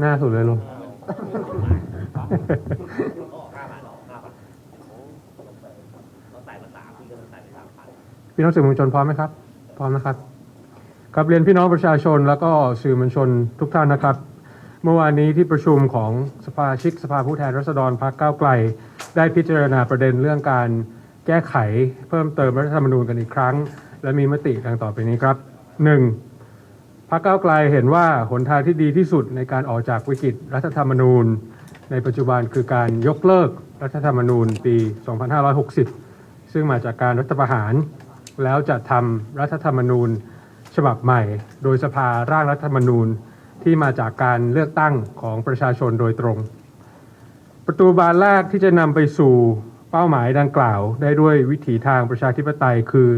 หน้าสุดเลยลุง พี่น้องสื่อมวลชนพร้อมไหมครับ พร้อมนะครับครับเรียนพี่น้องประชาชนแล้วก็สื่อมวลชนทุกท่านนะครับ เมื่อวานนี้ที่ประชุมของสภาชิกสภาผู้แทนราษฎรพรรคก้าวไกล ได้พิจารณาประเด็นเรื่องการแก้ไขเพิ่มเติมรัฐธรรมนูญกันอีกครั้ง และมีมติดังต่อไปนี้ครับ 1. พรรคก้าวไกลเห็นว่าหนทางที่ดีที่สุดในการออกจากวิกฤตรัฐธรรมนูญ ในปัจจุบันคือการยกเลิกรัฐธรรมนูญปี 2560 ซึ่งมาจากการรัฐประหาร แล้วจะทำรัฐธรรมนูญฉบับใหม่ โดยสภาร่างรัฐธรรมนูญที่มาจากการเลือกตั้งของประชาชนโดยตรง ประตูบานแรกที่จะนำไปสู่เป้าหมายดังกล่าว ได้ด้วยวิถีทางประชาธิปไตยคือ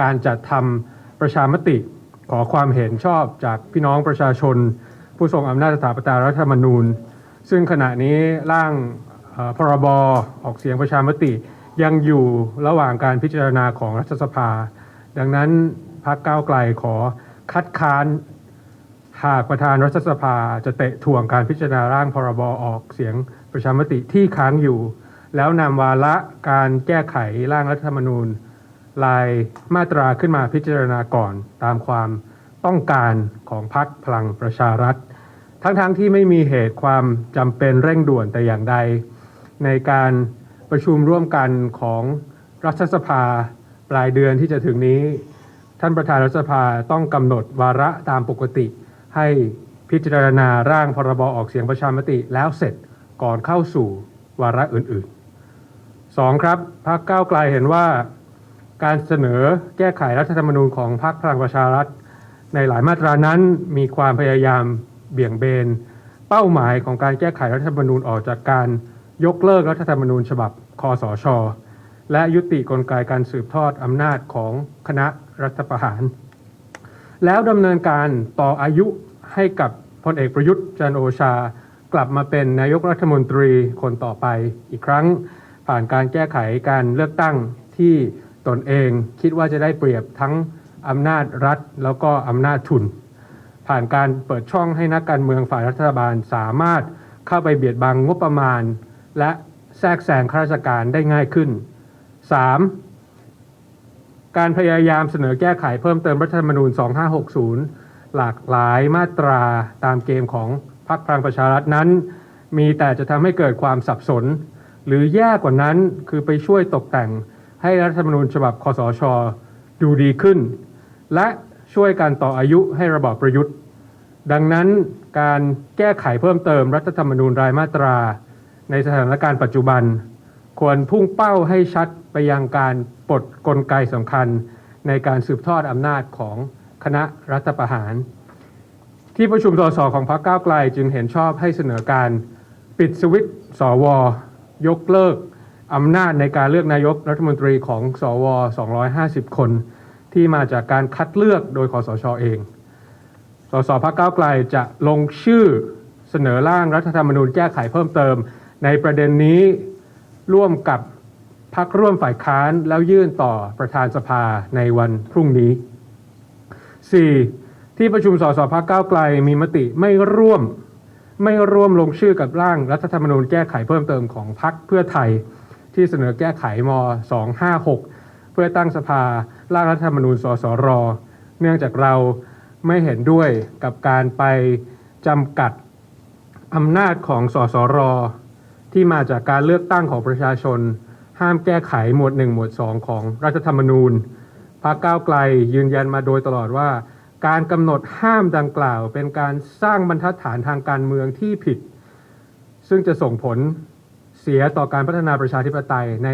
การจัดทำประชามติ ขอความเห็นชอบจากพี่น้องประชาชน ผู้ทรงอำนาจสถาปนารัฐธรรมนูญ ซึ่งขณะนี้ร่างพรบออกเสียงประชามติ ยังอยู่ระหว่างการพิจารณาของรัฐสภา ดังนั้นพรรคก้าวไกลขอคัดค้านหากประธานรัฐสภาจะเตะถ่วงการพิจารณาร่างพรบออกเสียงประชามติที่ค้างอยู่ แล้วนำวาระการแก้ไขร่างรัฐธรรมนูญ รายมาตราขึ้นมาพิจารณาก่อนตามความต้องการของพรรคพลังประชารัฐ ทั้งๆทที่ไม่มีเหตุความจำเป็นเร่งด่วนแต่อย่างใด ในการประชุมร่วมกันของรัฐสภาปลายเดือนที่จะถึงนี้ ท่านประธานรัฐสภาต้องกำหนดวาระตามปกติ ให้พิจารณาร่างพรบออกเสียงประชามติแล้วเสร็จก่อนเข้าสู่วาระอื่นๆสองครับพรรคก้าวไกลเห็นว่า การเสนอแก้ไขรัฐธรรมนูญของพรรคพลังประชารัฐ ในหลายมาตรานั้นมีความพยายามเบี่ยงเบน เป้าหมายของการแก้ไขรัฐธรรมนูญออกจากการยกเลิกรัฐธรรมนูญฉบับคอสช และยุติกลไกการสืบทอดอำนาจของคณะรัฐประหาร แล้วดำเนินการต่ออายุให้กับพลเอกประยุทธ์จันโอชา กลับมาเป็นนายกรัฐมนตรีคนต่อไปอีกครั้ง ผ่านการแก้ไขการเลือกตั้งที่ ตนเองคิดว่าจะได้เปรียบทั้งอำนาจรัฐแล้วก็อำนาจทุน ผ่านการเปิดช่องให้นักการเมืองฝ่ายรัฐบาลสามารถเข้าไปเบียดบังงบประมาณ และแทรกแซงข้าราชการได้ง่ายขึ้น 3. การพยายามเสนอแก้ไขเพิ่มเติมรัฐธรรมนูญ 2560 หลากหลายมาตราตามเกมของพรรคพลังประชารัฐนั้น มีแต่จะทำให้เกิดความสับสน หรือแย่กว่านั้นคือไปช่วยตกแต่ง ให้รัฐธรรมนูญฉบับคอสช ดูดีขึ้น และช่วยการต่ออายุให้ระบอบประยุทธ์ ดังนั้นการแก้ไขเพิ่มเติมรัฐธรรมนูญรายมาตรา ในสถานการณ์ปัจจุบัน ควรพุ่งเป้าให้ชัดไปยังการปลดกลไกสำคัญ ในการสืบทอดอำนาจของคณะรัฐประหาร ที่ประชุมสสของพรรคก้าวไกลจึงเห็นชอบให้เสนอการปิดสวิตช์สว ยกเลิก อำนาจในการเลือกนายกรัฐมนตรีของสว 250 คน ที่มาจากการคัดเลือกโดยคอสชเอง สสพักเก้าไกลจะลงชื่อเสนอร่างรัฐธรรมนูญแก้ไขเพิ่มเติม ในประเด็นนี้ร่วมกับพักร่วมฝ่ายค้านแล้วยื่นต่อประธานสภาในวันพรุ่งนี้ 4. ที่ประชุมสสพักเก้าไกลมีมติไม่ร่วม ไม่ร่วมลงชื่อกับร่างรัฐธรรมนูญแก้ไขเพิ่มเติมของพรรคเพื่อไทย ที่เสนอแก้ไขม 256 เพื่อตั้งสภาร่างรัฐธรรมนูญ สสร เนื่องจากเราไม่เห็นด้วยกับการไปจำกัดอำนาจของสสร ที่มาจากการเลือกตั้งของประชาชน ห้ามแก้ไขหมวด 1 หมวด 2 ของรัฐธรรมนูญพรรคก้าวไกลยืนยันมาโดยตลอดว่า การกำหนดห้ามดังกล่าว เป็นการสร้างบรรทัดฐานทางการเมืองที่ผิด ซึ่งจะส่งผล เสียต่อการพัฒนาประชาธิปไตยใน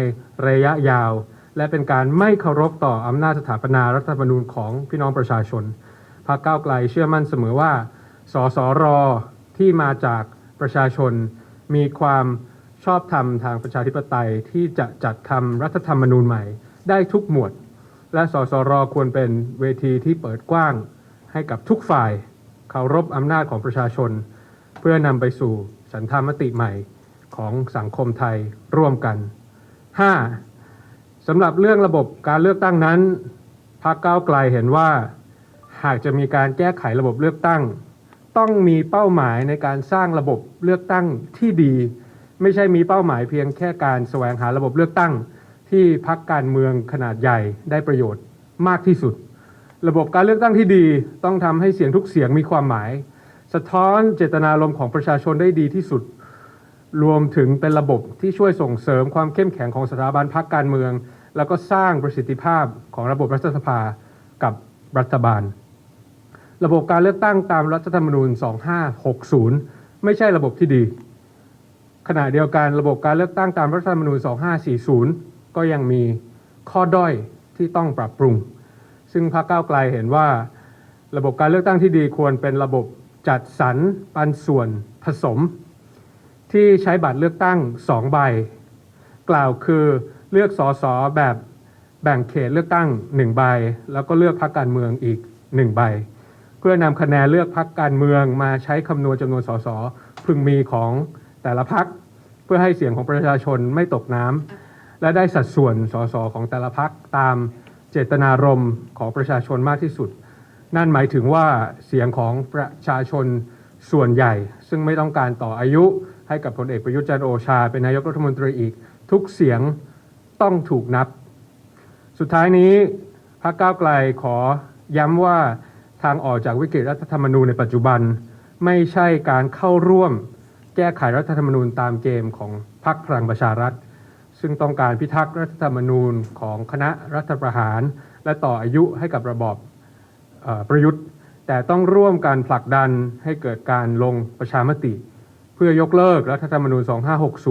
ระยะยาว และเป็นการไม่เคารพต่ออำนาจสถาปนารัฐธรรมนูญของพี่น้องประชาชนพรรคก้าวไกลเชื่อมั่นเสมอว่าสสรที่มาจากประชาชน มีความชอบธรรมทางประชาธิปไตยที่จะจัดทำรัฐธรรมนูญใหม่ ได้ทุกหมวด และสสรควรเป็นเวทีที่เปิดกว้าง ให้กับทุกฝ่ายเคารพอำนาจของประชาชน เพื่อนำไปสู่สันธามติใหม่ ของสังคมไทยร่วมกัน 5. สำหรับเรื่องระบบการเลือกตั้งนั้นพรรคก้าวไกลเห็นว่า หากจะมีการแก้ไขระบบเลือกตั้ง ต้องมีเป้าหมายในการสร้างระบบเลือกตั้งที่ดี ไม่ใช่มีเป้าหมายเพียงแค่การแสวงหาระบบเลือกตั้ง ที่พักการเมืองขนาดใหญ่ได้ประโยชน์มากที่สุด ระบบการเลือกตั้งที่ดีต้องทำให้เสียงทุกเสียงมีความหมาย สะท้อนเจตนารมณ์ของประชาชนได้ดีที่สุด รวมถึงเป็นระบบที่ช่วยส่งเสริมความเข้มแข็งของสถาบันพรรคการเมือง แล้วก็สร้างประสิทธิภาพของระบบรัฐสภากับรัฐบาล ระบบการเลือกตั้งตามรัฐธรรมนูญ 2560 ไม่ใช่ระบบที่ดี ขณะเดียวกันระบบการเลือกตั้งตามรัฐธรรมนูญ 2540 ก็ยังมีข้อด้อยที่ต้องปรับปรุง ซึ่งพรรคก้าวไกลเห็นว่า ระบบการเลือกตั้งที่ดีควรเป็นระบบจัดสรรปันส่วนผสม ที่ใช้บัตรเลือกตั้ง 2 ใบ กล่าวคือเลือกสอสอแบบแบ่งเขตเลือกตั้ง 1 ใบ แล้วก็เลือกพรรคการเมืองอีก 1 ใบ เพื่อนำคะแนนเลือกพรรคการเมืองมาใช้คำนวณจำนวนสสพึงมีของแต่ละพรรคเพื่อให้เสียงของประชาชนไม่ตกน้ำและได้สัดส่วนสสของแต่ละพรรคตามเจตนารมณ์ของประชาชนมากที่สุด นั่นหมายถึงว่าเสียงของประชาชนส่วนใหญ่ ซึ่งไม่ต้องการต่ออายุ ให้กับพลเอกประยุทธ์จันโอชา เป็นนายกรัฐมนตรีอีก ทุกเสียงต้องถูกนับ สุดท้ายนี้พรรคก้าวไกลขอย้ำว่าทางออกจากวิกฤตรัฐธรรมนูญในปัจจุบัน ไม่ใช่การเข้าร่วมแก้ไขรัฐธรรมนูญตามเกมของพรรคพลังประชารัฐ ซึ่งต้องการพิทักษ์รัฐธรรมนูญของคณะรัฐประหาร และต่ออายุให้กับระบอบประยุทธ์ แต่ต้องร่วมกันผลักดันให้เกิดการลงประชามติ เพื่อยกเลิกรัฐธรรมนูญ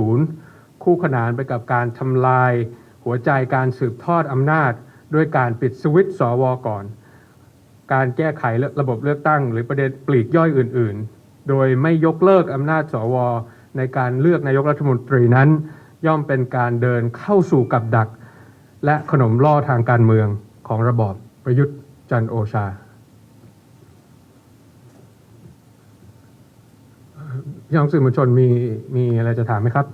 2560 คู่ขนานไปกับการทำลาย หัวใจการสืบทอดอำนาจ ด้วยการปิดสวิตช์สวก่อน การแก้ไขระบบเลือกตั้ง หรือประเด็นปลีกย่อยอื่น ๆ โดยไม่ยกเลิกอำนาจสว ในการเลือกนายกรัฐมนตรีนั้น ย่อมเป็นการเดินเข้าสู่กับดัก และขนมล่อทางการเมืองของระบอบประยุทธ์จันโอชา พี่น้องสื่อมวลชนมีมีอะไรจะถามไหมครับ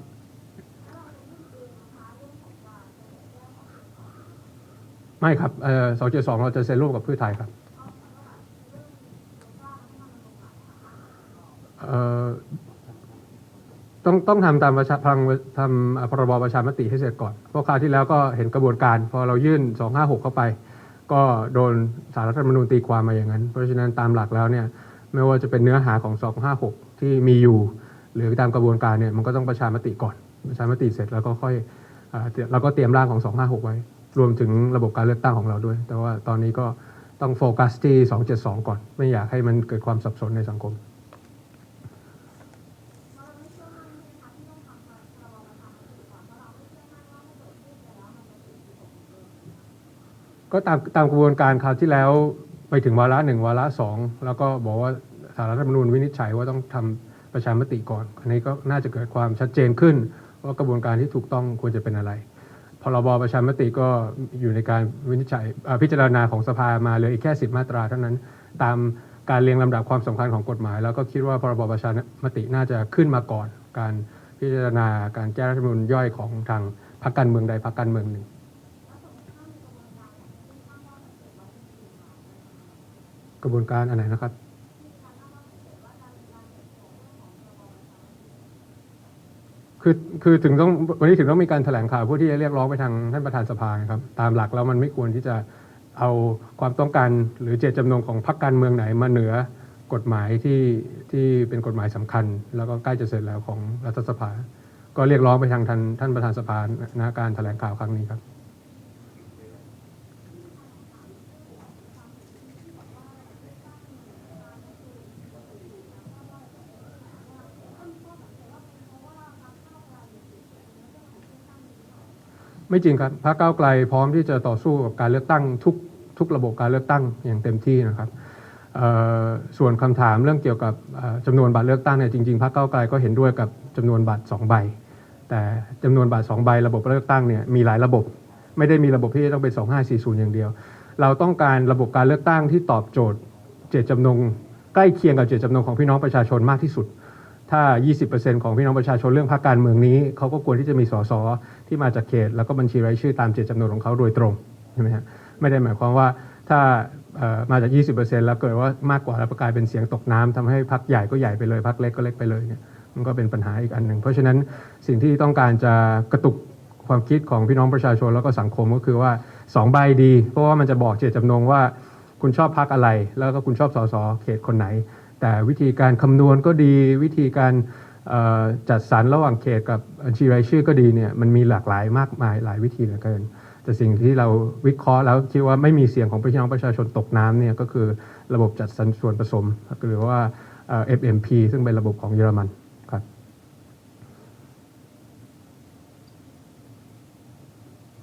ไม่ครับเอ่อสองเจ็ดสองเราจะเซ็นร่วมกับเพื่อไทยครับเอ่อต้องต้องทำตามประชาพลังทำพรบประชามติให้เสร็จก่อน เพราะคราวที่แล้วก็เห็นกระบวนการ พอเรายื่น 256 เข้าไป ก็โดนสารรัฐธรรมนูญตีความมาอย่างนั้น เพราะฉะนั้นตามหลักแล้วเนี่ย ไม่ว่าจะเป็นเนื้อหาของ 256 ที่มีอยู่หรือตามกระบวนการเนี่ยมันก็ต้องประชามติก่อน ประชามติเสร็จแล้วก็ค่อยเราก็เตรียมร่างของ 256 ไว้ รวมถึงระบบการเลือกตั้งของเราด้วย แต่ว่าตอนนี้ก็ต้องโฟกัสที่ 272 ก่อน ไม่อยากให้มันเกิดความสับสนในสังคมก็ตามตามกระบวนการคราวที่แล้วไปถึงวาระหนึ่งวาระสองแล้วก็บอกว่า รรัฐธรรมนูญวินิจฉัยว่าต้องทำประชามติก่อนอันนี้ก็น่าจะเกิดความชัดเจนขึ้น ว่ากระบวนการที่ถูกต้องควรจะเป็นอะไรพรบประชามติก็อยู่ในการวินิจฉัยพิจารณาของสภามาเหลืออีกแค่สิบมาตราเท่านั้น ตามการเรียงลำดับความสำคัญของกฎหมาย แล้วก็คิดว่าพรบประชามติน่าจะขึ้นมาก่อน การพิจารณาการแก้รัฐธรรมนูญย่อยของทางพรรคการเมืองใดพรรคการเมืองหนึ่งกระบวนการอันไหนนะครับ คือคือถึงต้องวันนี้ถึงต้องมีการแถลงข่าวเพื่อที่จะเรียกร้องไปทางท่านประธานสภาครับตามหลักแล้วมันไม่ควรที่จะเอาความต้องการหรือเจตจำนงของพรรคการเมืองไหนมาเหนือกฎหมายที่ที่เป็นกฎหมายสำคัญ แล้วก็ใกล้จะเสร็จแล้วของรัฐสภา ก็เรียกร้องไปทางท่านท่านประธานสภาณการแถลงข่าวครั้งนี้ครับ ไม่จริงครับพรรคก้าวไกลพร้อมที่จะต่อสู้กับการเลือกตั้งทุกทุกระบบการเลือกตั้งอย่างเต็มที่นะครับส่วนคำถามเรื่องเกี่ยวกับเอ่อจำนวนบัตรเลือกตั้งเนี่ยจริงๆพรรคก้าวไกลก็เห็นด้วยกับจำนวนบัตรสองใบ แต่จำนวนบัตรสองใบระบบเลือกตั้งเนี่ยมีหลายระบบ ไม่ได้มีระบบที่ต้องเป็น 2540 อย่างเดียว เราต้องการระบบการเลือกตั้งที่ตอบโจทย์เจตจำนงใกล้เคียงกับเจตจำนงของพี่น้องประชาชนมากที่สุด ถ้า 20%ของพี่น้องประชาชนเรื่องพรรคการเมืองนี้เขาก็ควรที่จะมีสสที่มาจากเขต แล้วก็บัญชีรายชื่อตามเจตจำนงของเขาโดยตรงใช่ไหมฮะไม่ได้หมายความว่าถ้ามาจาก 20%แล้วเกิดว่ามากกว่าแล้วกลายเป็นเสียงตกน้ำทำให้พักใหญ่ก็ใหญ่ไปเลยพักเล็กก็เล็กไปเลยเนี่ยมันก็เป็นปัญหาอีกอันหนึ่งเพราะฉะนั้นสิ่งที่ต้องการจะกระตุกความคิดของพี่น้องประชาชนแล้วก็สังคมก็คือว่าสองใบดี เพราะว่ามันจะบอกเจตจำนงว่าคุณชอบพักอะไร แล้วก็คุณชอบสสเขตคนไหน แต่วิธีการคำนวณก็ดี วิธีการจัดสรรระหว่างเขตกับบัญชีรายชื่อก็ดีเนี่ยมันมีหลากหลายมากมายหลายวิธีเหลือเกิน แต่สิ่งที่เราวิเคราะห์แล้วคิดว่าไม่มีเสียงของพี่น้องประชาชนตกน้ำเนี่ยก็คือระบบจัดสรรส่วนผสมหรือว่าเอ่อ FMP ซึ่งเป็นระบบของเยอรมันครับ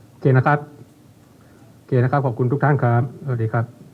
โอเคนะครับโอเคนะครับขอบคุณทุกท่านครับสวัสดีครับ